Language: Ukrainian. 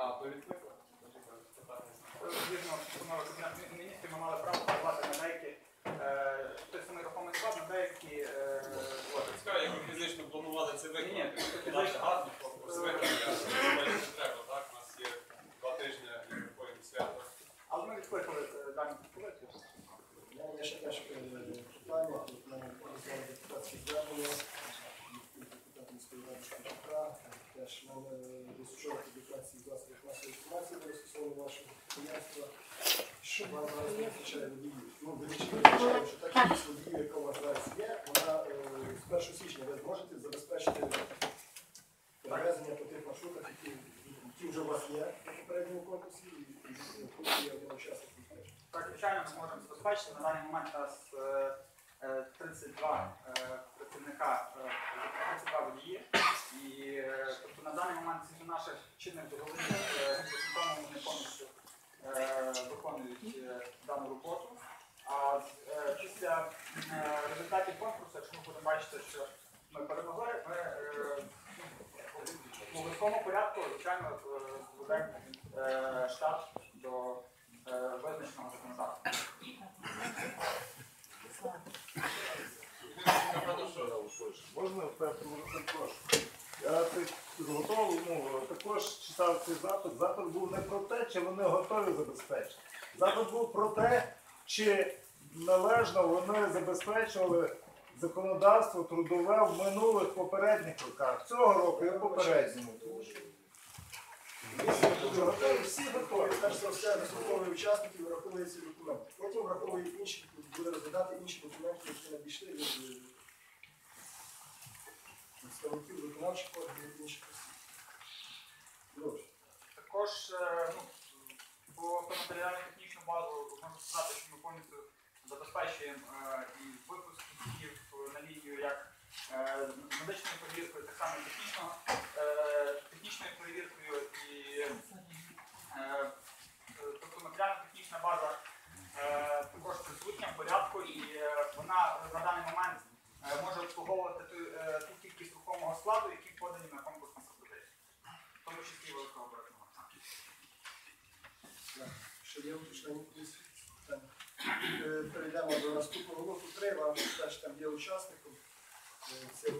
А, то відкликали? Згідно постанови Кабінету міністрів ми мали право подавати на деякі е, той самий рухомий склад, на деякі е, от. Цікаво, як ви фізично планували це Ні, виконати. ні, Подати фізично. гарний конкурс виконання, але думаю, що треба, так? У нас є два тижні і виходимо свято. але ми відкликали е, дані документи. Я ще теж передаю питання, тут в мене подали депутатські звернення, від депутата міської ради Шпичука, теж в мене височок публікації в засобах інформації стосовно вашого підприємства, що вам зараз не вистачає водіїв. Ну, ви не що та кількість водіїв, яка у вас зараз є, вона е, з 1 січня ви зможете забезпечити перевезення по тих маршрутах, які, які вже у вас є на попередньому конкурсі, і і, тут є один учасник. Так, звичайно, ми можемо забезпечити. На даний момент у нас е, е, 32 е, працівника, е, 32 водії. І е, тобто на даний наших чинних договорів е, вони повністю е, виконують е, дану роботу. А після результатів конкурсу, якщо ми будемо бачити, що ми перемогли, ми е, в обов'язковому порядку, звичайно, зведемо е, штат до визначеного законодавства. Можна Петру прошу? Так ну, також читав цей запит. Запит був не про те, чи вони готові забезпечити. Запит був про те, чи належно вони забезпечували законодавство трудове в минулих попередніх роках. Цього року і в попередньому. Всі готові. Перш все, вислуховує учасників, враховує ці документи. Потім враховує інші, буде розглядати інші документи, які надійшли від представників виконавчих органів інших осіб. Також е, ну, по матеріально-технічну базу можна сказати, що ми повністю забезпечуємо е, і випуск ліків на лінію як е, медичною перевіркою, так само технічно, технічною перевіркою і тобто матеріально-технічна база е, також присутня в порядку і е, вона на даний момент е, може обслуговувати ту, е, кількість рухомого складу, які подані на конкурсну пропозицію. В тому числі великого обратного. Ще є уточнення? Е, Перейдемо до наступного року. Три, Вам теж там є учасником. Е, Це